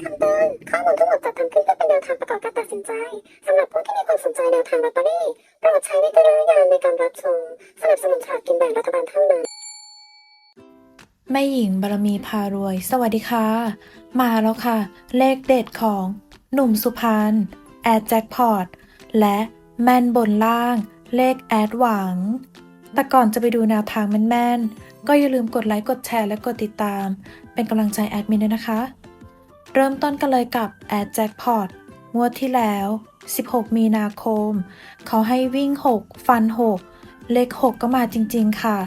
คำเตือนข้อมูลทั้งหมดจัดทำขึ้นเพื่อเป็นแนวทางประกอบการตัดสินใจสำหรับผู้ที่มีความสนใจแนวทางลอตเตอรี่โปรดใช้วิจารณญาณในการรับชมสนับสนุนฉลากกินแบ่งรัฐบาลเท่านั้นแม่หญิงบารมีพารวย สวัสดีค่ะ มาแล้วค่ะ เลขเด็ดของหนุ่มสุพรรณแอดแจ็คพอตและแม่นบนล่าง เลขแอดหวัง แต่ก่อนจะไปดูแนวทางแม่นๆก็อย่าลืมกดไลค์กดแชร์และกดติดตาม เป็นกำลังใจแอดมินด้วยนะคะ เริ่มต้นกันเลยกับแอดแจ็คพอตงวดที่แล้ว 16 มีนาคม เขาให้วิ่ง 6 ฟัน 6 เลข 6 ก็มาจริงๆค่ะ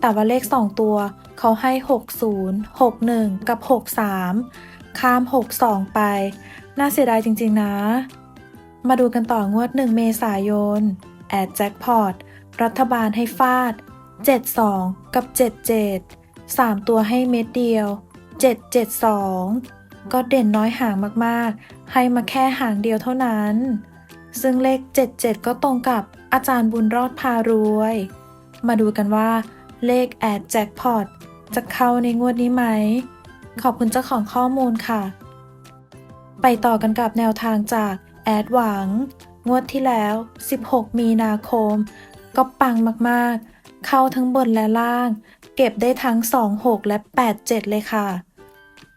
แต่ว่าเลข 2 ตัว เขาให้ 60 61 กับ 63 ข้าม 62 ไป น่าเสียดายจริงๆนะ มาดูกันต่องวด 1 เมษายน แอดแจ็คพอตรัฐบาลให้ฟาด 72 กับ 77 3 ตัวให้เม็ดเดียว 772 ก็เด่นน้อยห่างมากๆ ให้มาแค่ห่างเดียวเท่านั้น ซึ่งเลข 77 ก็ตรงกับอาจารย์บุญรอดพารวย มาดูกันว่า เลขแอดแจ็คพอตจะเข้าในงวดนี้ไหม ขอบคุณเจ้าของข้อมูลค่ะ ไปต่อกันกับแนวทางจากแอดหวัง งวดที่แล้ว 16 มีนาคม ก็ปังมากๆ เข้าทั้งบนและล่าง เก็บได้ทั้ง 26 และ 87 เลยค่ะ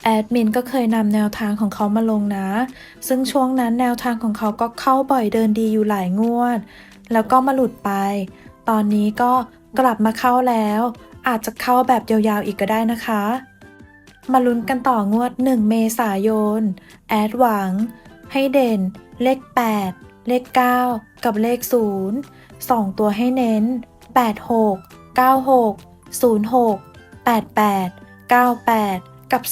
แอดมินก็เคยนำแนวทางของเขามาลงนะ ซึ่งช่วงนั้นแนวทางของเขาก็เข้าบ่อยเดินดีอยู่หลายงวด แล้วก็มาหลุดไป ตอนนี้ก็กลับมาเข้าแล้ว อาจจะเข้าแบบยาวๆอีกก็ได้นะคะ มาลุ้นกันต่องวด 1 เมษายน แอดหวัง ให้เด่น เลข 8 เลข 9 กับเลข 0 2 ตัวให้เน้น 86 96 06 88 98 กับ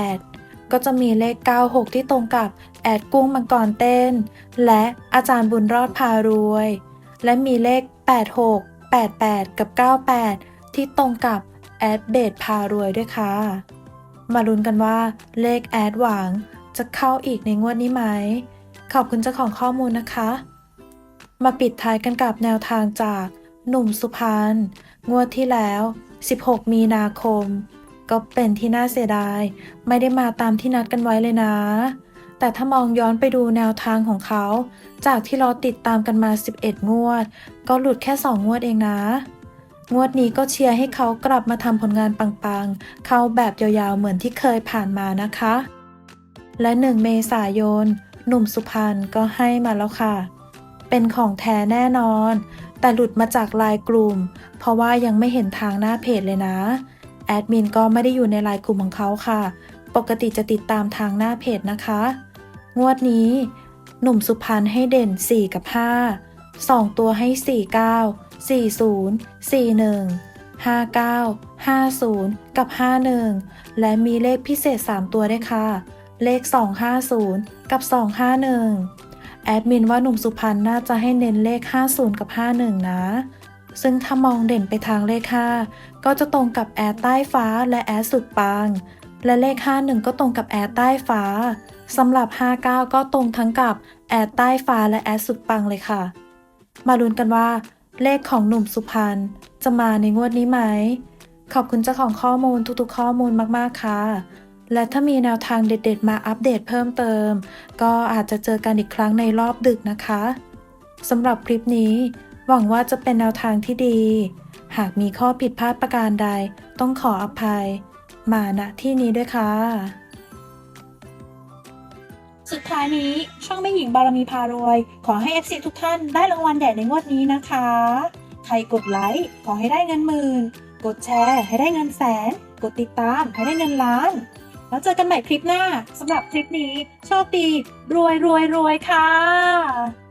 08 ก็จะมีเลข 96 ที่ตรงกับแอดกุ้งมังกรเต้น และอาจารย์บุญรอดพารวย และมีเลข 86 88 กับ 98 ที่ตรงกับแอดเบดพารวยด้วยค่ะ มาลุ้นกันว่าเลขแอดหวังจะเข้าอีกในงวดนี้ไหม ขอบคุณเจ้าของข้อมูลนะคะ มาปิดท้ายกันกับแนวทางจากหนุ่มสุพรรณงวดที่แล้ว 16 มีนาคม ก็เป็นที่น่าเสียดาย ไม่ได้มาตามที่นัดกันไว้เลยนะ แต่ถ้ามองย้อนไปดูแนวทางของเขา จากที่เราติดตามกันมา 11 งวด ก็หลุดแค่ 2 งวดเองนะ งวดนี้ก็เชียร์ให้เขากลับมาทำผลงานปังๆ เข้าแบบยาวๆเหมือนที่เคยผ่านมานะคะ และ 1 เมษายน หนุ่มสุพรรณก็ให้มาแล้วค่ะ เป็นของแท้แน่นอน แต่หลุดมาจากลน์กลุ่ม เพราะว่ายังไม่เห็นทางหน้าเพจเลยนะ แอดมินก็ไม่ได้อยู่ในไลน์กลุ่มของเขาค่ะ ปกติจะติดตามทางหน้าเพจนะคะ งวดนี้ หนุ่มสุพรรณให้เด่น 4 กับ 5 2 ตัวให้ 49 40 41 59 50 กับ 51 และมีเลขพิเศษ 3 ตัวด้วยค่ะ เลข 250 กับ 251 แอดมินว่าหนุ่มสุพรรณน่าจะให้เน้นเลข 50 กับ 51 นะ ซึ่งถ้ามองเด่นไปทางเลข 5 ก็จะตรงกับแอดใต้ฟ้าและแอดสุดปัง และเลข 51 ก็ตรงกับแอดใต้ฟ้าสำหรับ 59 ก็ตรงทั้งกับแอดใต้ฟ้าและแอดสุดปังเลยค่ะ มาลุ้นกันว่า เลขของหนุ่มสุพรรณจะมาในงวดนี้ไหม ขอบคุณเจ้าของข้อมูลทุกๆข้อมูลมากๆค่ะและถ้ามีแนวทางเด็ดๆ มาอัปเดตเพิ่มเติม ก็อาจจะเจอกันอีกครั้งในรอบดึกนะคะสำหรับคลิปนี้ หวังว่าจะเป็นแนวทางที่ดี หากมีข้อผิดพลาดประการใด ต้องขออภัย มาณที่นี้ด้วยค่ะ สุดท้ายนี้ช่องแม่หญิงบารมีพารวย ขอให้ FC ทุกท่านได้รางวัลใหญ่ในงวดนี้นะคะ ใครกดไลค์ขอให้ได้เงินหมื่น กดแชร์ให้ได้เงินแสน กดติดตามให้ได้เงินล้าน แล้วเจอกันใหม่คลิปหน้าสำหรับคลิปนี้โชคดี รวยรวยรวยค่ะ